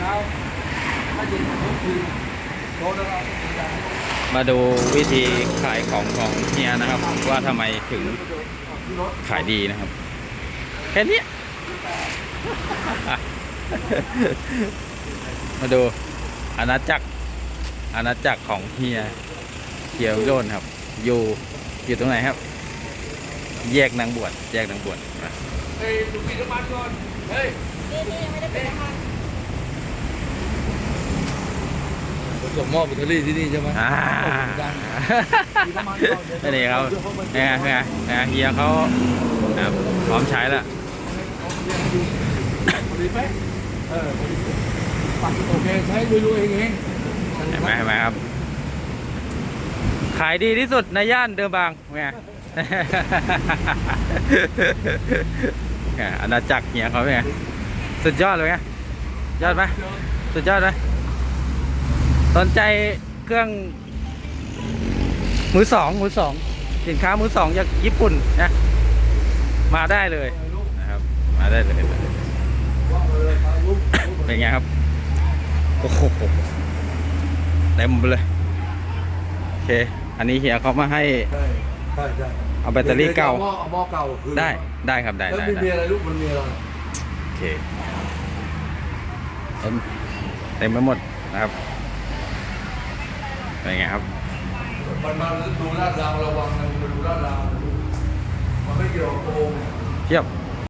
ช้าถ้าเย็นทุกคืนโดนแล้วเราอย่างนี้มาดูวิธีขายของของเฮียนะครับ ว่าทำไมถึงขายดีนะครับ แค่นี้ มาดูอาณาจักรอาณาจักรของเฮียเฮียวโรนครับ อยู่อยู่ตรงไหนครับ แยกนางบวชแยกนางบวชเฮ้ยดูปิดน้ำมันก่อนเฮ้ยนี่นี่ยังไม่ได้เป็นน้ำมัน ส่งมอบแบตเตอรี่ที่นี่ใช่ไหมอ่านี่ครับนี่ไงนี่ไงนี่ไงเฮียเขานะครับพร้อมใช้แล้วพอดีเป๊ะเออพอดีปัดโอเคใช้รวยๆเองเองเห็นไหมเห็นไหมครับ ขายดีที่สุดในย่านเดิมบางไงไงอาณาจักรเฮียเขาเป็นไงสุดยอดเลยไงยอดไหมสุดยอดไหม สนใจเครื่อง มือสองมือสองสินค้ามือสองจากญี่ปุ่นนะมาได้เลยนะครับ มาได้เลยเป็นไงครับโอ้โหเต็มไปเลยโอเค อันนี้เฮียเขามาให้ใช่ใช่ใช่เอาแบตเตอรี่เก่าหม้อเอาหม้อเก่าคือได้ได้ครับได้แล้วได้มันมีได้อะไรลูกมันมีอะไรโอเคเต็มเต็มไปหมดนะครับ เป็นไงครับ มันมาดูลาดราวระวังนะมันดูลาดราวมันไม่เกี่ยวกับโกง เทียบ